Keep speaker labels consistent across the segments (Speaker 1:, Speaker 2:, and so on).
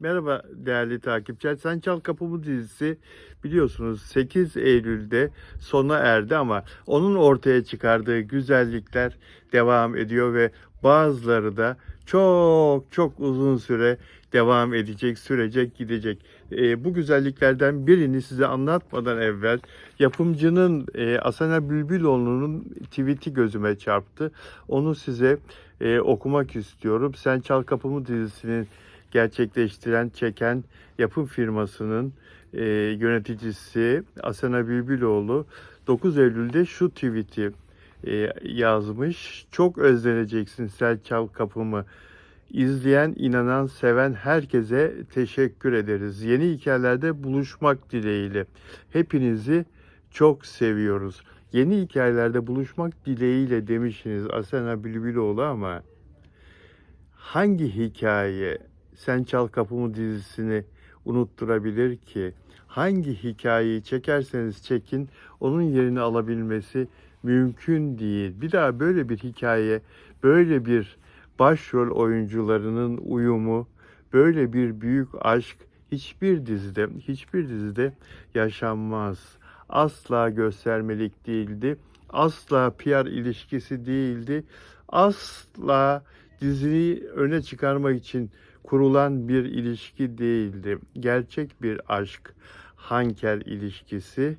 Speaker 1: Merhaba değerli takipçiler. Sen Çal Kapımı dizisi biliyorsunuz 8 Eylül'de sona erdi ama onun ortaya çıkardığı güzellikler devam ediyor ve bazıları da çok çok uzun süre devam edecek, sürecek, gidecek. Ee, bu güzelliklerden birini size anlatmadan evvel yapımcının e, Asena Bülbüloğlu'nun tweet'i gözüme çarptı. Onu size e, okumak istiyorum. Sen Çal Kapımı dizisinin gerçekleştiren, çeken yapım firmasının e, yöneticisi Asena Bülbüloğlu 9 Eylül'de şu tweet'i e, yazmış. Çok özleneceksin Sel Çal Kapımı. İzleyen, inanan, seven herkese teşekkür ederiz. Yeni hikayelerde buluşmak dileğiyle. Hepinizi çok seviyoruz. Yeni hikayelerde buluşmak dileğiyle demişsiniz Asena Bülbüloğlu ama hangi hikaye Sen Çal Kapımı dizisini unutturabilir ki? Hangi hikayeyi çekerseniz çekin onun yerini alabilmesi mümkün değil. Bir daha böyle bir hikaye, böyle bir başrol oyuncularının uyumu, böyle bir büyük aşk hiçbir dizide, hiçbir dizide yaşanmaz. Asla göstermelik değildi. Asla PR ilişkisi değildi. Asla diziyi öne çıkarmak için kurulan bir ilişki değildi. Gerçek bir aşk, Hanker ilişkisi.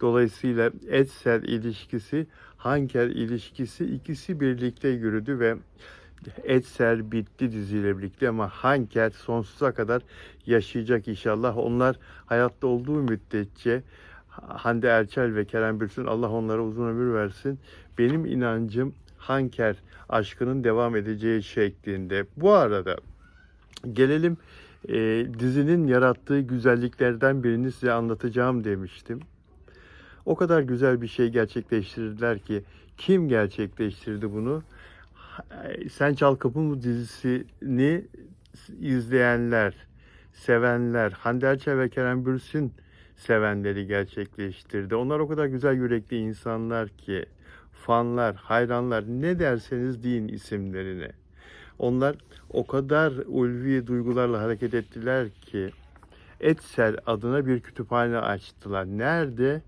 Speaker 1: Dolayısıyla Edsel ilişkisi, Hanker ilişkisi ikisi birlikte yürüdü ve Edsel bitti diziyle birlikte ama Hanker sonsuza kadar yaşayacak inşallah. Onlar hayatta olduğu müddetçe Hande Erçel ve Kerem Bürsin Allah onlara uzun ömür versin. Benim inancım Hanker aşkının devam edeceği şeklinde. Bu arada gelelim e, dizinin yarattığı güzelliklerden birini size anlatacağım demiştim. O kadar güzel bir şey gerçekleştirdiler ki kim gerçekleştirdi bunu? Sen Çal Kapımı dizisini izleyenler, sevenler, Hande Erçel ve Kerem Bürsin sevenleri gerçekleştirdi. Onlar o kadar güzel yürekli insanlar ki fanlar, hayranlar ne derseniz deyin isimlerine. Onlar o kadar ulvi duygularla hareket ettiler ki Etsel adına bir kütüphane açtılar. Nerede?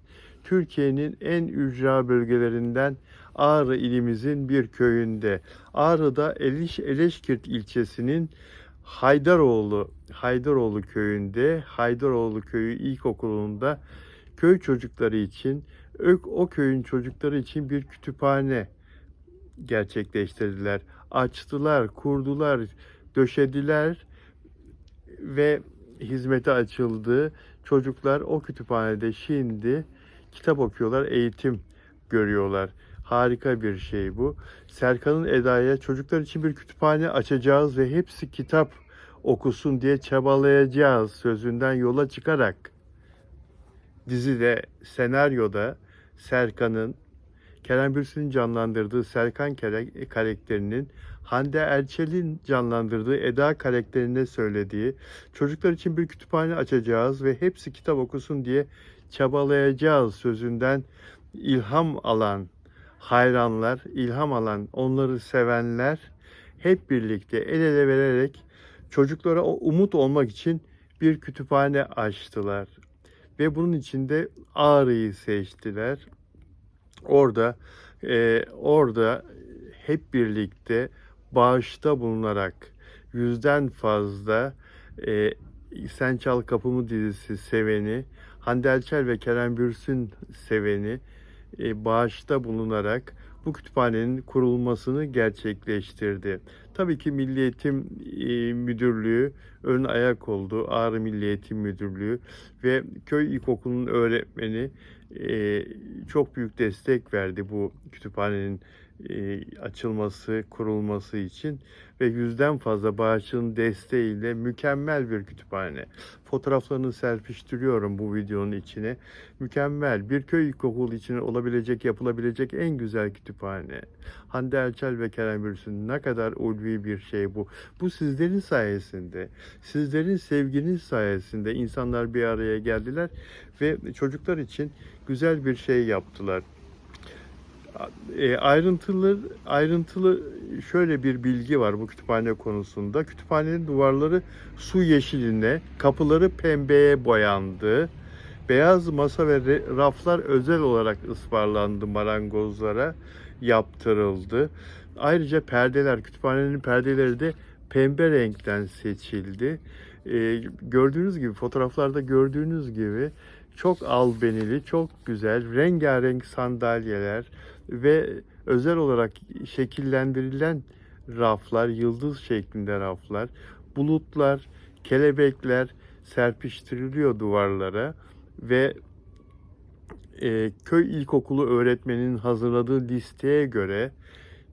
Speaker 1: Türkiye'nin en ücra bölgelerinden Ağrı ilimizin bir köyünde. Ağrı'da Eliş, Eleşkirt ilçesinin Haydaroğlu, Haydaroğlu köyünde, Haydaroğlu köyü ilkokulunda köy çocukları için, o köyün çocukları için bir kütüphane gerçekleştirdiler. Açtılar, kurdular, döşediler ve hizmete açıldı. Çocuklar o kütüphanede şimdi kitap okuyorlar, eğitim görüyorlar. Harika bir şey bu. Serkan'ın Eda'ya çocuklar için bir kütüphane açacağız ve hepsi kitap okusun diye çabalayacağız sözünden yola çıkarak dizide, senaryoda Serkan'ın Kerem Bürsin'in canlandırdığı Serkan karakterinin Hande Erçel'in canlandırdığı Eda karakterine söylediği çocuklar için bir kütüphane açacağız ve hepsi kitap okusun diye çabalayacağız sözünden ilham alan hayranlar, ilham alan, onları sevenler hep birlikte el ele vererek çocuklara o umut olmak için bir kütüphane açtılar. Ve bunun içinde Ağrı'yı seçtiler. Orada e, orada hep birlikte bağışta bulunarak yüzden fazla e, Sen Çal Kapımı dizisi seveni, Hande Erçel ve Kerem Bürsin seveni e, bağışta bulunarak bu kütüphanenin kurulmasını gerçekleştirdi. Tabii ki Milli Eğitim e, Müdürlüğü ön ayak oldu. Ağrı Milli Eğitim Müdürlüğü ve köy ilkokulunun öğretmeni çok büyük destek verdi bu kütüphanenin açılması, kurulması için ve yüzden fazla bağışçının desteğiyle mükemmel bir kütüphane. Fotoğraflarını serpiştiriyorum bu videonun içine. Mükemmel bir köy ilkokulu için olabilecek, yapılabilecek en güzel kütüphane. Hande Erçel ve Kerem Bürsin ne kadar ulvi bir şey bu. Bu sizlerin sayesinde, sizlerin sevginiz sayesinde insanlar bir araya geldiler ve çocuklar için güzel bir şey yaptılar E, ayrıntılı ayrıntılı şöyle bir bilgi var bu kütüphane konusunda. Kütüphanenin duvarları su yeşiline, kapıları pembeye boyandı. Beyaz masa ve raflar özel olarak ısmarlandı marangozlara, yaptırıldı. Ayrıca perdeler, kütüphanenin perdeleri de pembe renkten seçildi. E, gördüğünüz gibi, fotoğraflarda gördüğünüz gibi çok albenili, çok güzel, rengarenk sandalyeler ve özel olarak şekillendirilen raflar, yıldız şeklinde raflar, bulutlar, kelebekler serpiştiriliyor duvarlara ve e, köy ilkokulu öğretmeninin hazırladığı listeye göre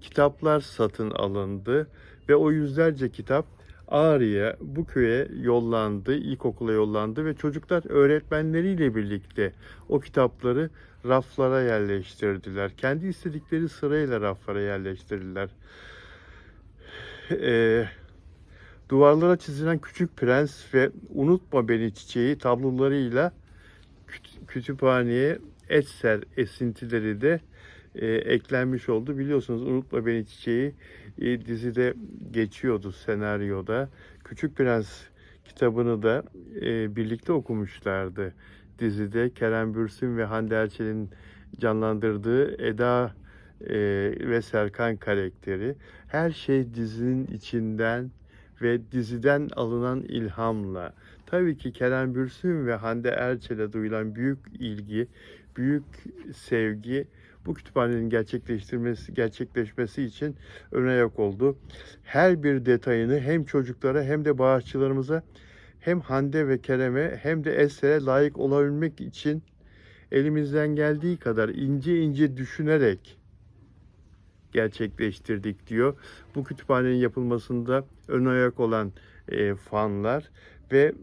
Speaker 1: kitaplar satın alındı ve o yüzlerce kitap Ağrı'ya, bu köye yollandı, ilkokula yollandı ve çocuklar öğretmenleriyle birlikte o kitapları raflara yerleştirdiler. Kendi istedikleri sırayla raflara yerleştirdiler. Eee duvarlara çizilen Küçük Prens ve Unutma Beni Çiçeği tablolarıyla küt- kütüphaneye Etser esintileri de e, eklenmiş oldu. Biliyorsunuz Unutma Beni Çiçeği e, dizide geçiyordu senaryoda. Küçük Prens kitabını da e, birlikte okumuşlardı dizide. Kerem Bürsin ve Hande Erçel'in canlandırdığı Eda e, ve Serkan karakteri. Her şey dizinin içinden ve diziden alınan ilhamla. Tabii ki Kerem Bürsin ve Hande Erçel'e duyulan büyük ilgi, büyük sevgi bu kütüphanenin gerçekleştirmesi, gerçekleşmesi için ön ayak oldu. Her bir detayını hem çocuklara hem de bağışçılarımıza hem Hande ve Kerem'e hem de Eser'e layık olabilmek için elimizden geldiği kadar ince ince düşünerek gerçekleştirdik diyor. Bu kütüphanenin yapılmasında ön ayak olan e, fanlar ve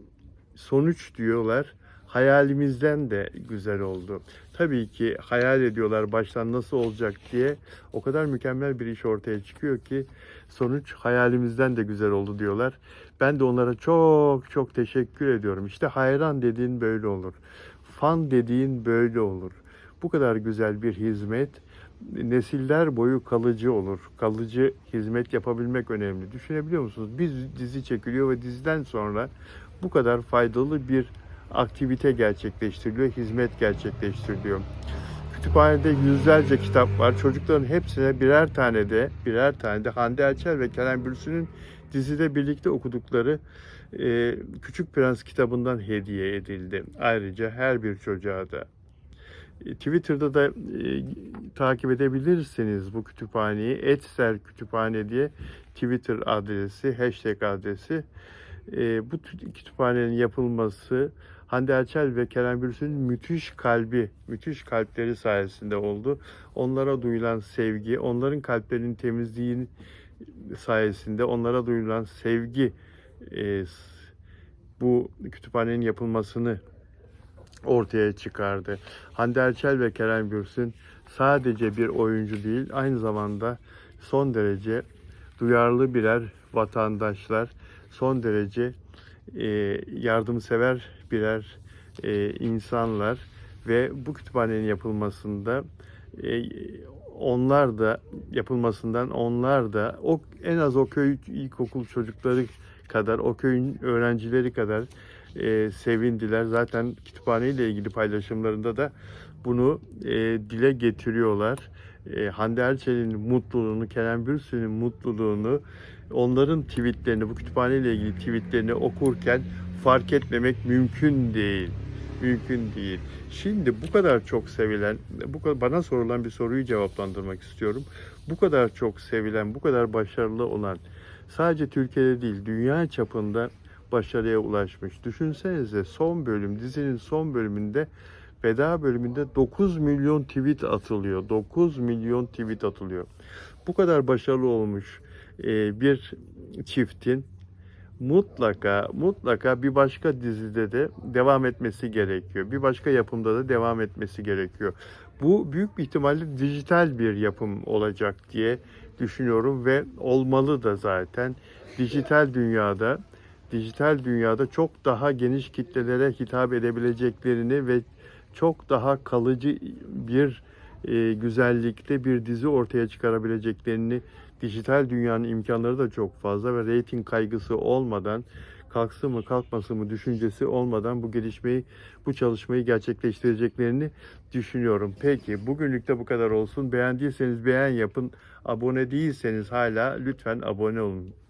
Speaker 1: sonuç diyorlar hayalimizden de güzel oldu. Tabii ki hayal ediyorlar baştan nasıl olacak diye. O kadar mükemmel bir iş ortaya çıkıyor ki sonuç hayalimizden de güzel oldu diyorlar. Ben de onlara çok çok teşekkür ediyorum. İşte hayran dediğin böyle olur. Fan dediğin böyle olur. Bu kadar güzel bir hizmet nesiller boyu kalıcı olur. Kalıcı hizmet yapabilmek önemli. Düşünebiliyor musunuz? Bir dizi çekiliyor ve diziden sonra bu kadar faydalı bir aktivite gerçekleştiriliyor, hizmet gerçekleştiriliyor. Kütüphanede yüzlerce kitap var. Çocukların hepsine birer tane de, birer tane de Hande Erçel ve Kerem Bürsin'in dizide birlikte okudukları e, Küçük Prens kitabından hediye edildi. Ayrıca her bir çocuğa da. E, Twitter'da da e, takip edebilirsiniz bu kütüphaneyi. Etser Kütüphane diye Twitter adresi, hashtag adresi. E, bu tü- kütüphanenin yapılması Hande Erçel ve Kerem Bürsin'in müthiş kalbi, müthiş kalpleri sayesinde oldu. Onlara duyulan sevgi, onların kalplerinin temizliği sayesinde onlara duyulan sevgi e, bu kütüphanenin yapılmasını ortaya çıkardı. Hande Erçel ve Kerem Bürsin sadece bir oyuncu değil, aynı zamanda son derece duyarlı birer vatandaşlar, son derece e, yardımsever birer e, insanlar ve bu kütüphanenin yapılmasında e, onlar da yapılmasından onlar da o en az o köy ilkokul çocukları kadar o köyün öğrencileri kadar e, sevindiler. Zaten kütüphane ile ilgili paylaşımlarında da bunu e, dile getiriyorlar. E, Hande Erçel'in mutluluğunu, Kerem Bürsin'in mutluluğunu, onların tweetlerini, bu kütüphane ile ilgili tweetlerini okurken fark etmemek mümkün değil. Mümkün değil. Şimdi bu kadar çok sevilen, bu kadar bana sorulan bir soruyu cevaplandırmak istiyorum. Bu kadar çok sevilen, bu kadar başarılı olan sadece Türkiye'de değil, dünya çapında başarıya ulaşmış. Düşünsenize son bölüm, dizinin son bölümünde veda bölümünde 9 milyon tweet atılıyor. 9 milyon tweet atılıyor. Bu kadar başarılı olmuş e, bir çiftin mutlaka mutlaka bir başka dizide de devam etmesi gerekiyor. Bir başka yapımda da devam etmesi gerekiyor. Bu büyük bir ihtimalle dijital bir yapım olacak diye düşünüyorum ve olmalı da zaten. Dijital dünyada dijital dünyada çok daha geniş kitlelere hitap edebileceklerini ve çok daha kalıcı bir e, güzellikte bir dizi ortaya çıkarabileceklerini dijital dünyanın imkanları da çok fazla ve reyting kaygısı olmadan kalksın mı kalkmasın mı düşüncesi olmadan bu gelişmeyi bu çalışmayı gerçekleştireceklerini düşünüyorum. Peki bugünlük de bu kadar olsun. Beğendiyseniz beğen yapın. Abone değilseniz hala lütfen abone olun.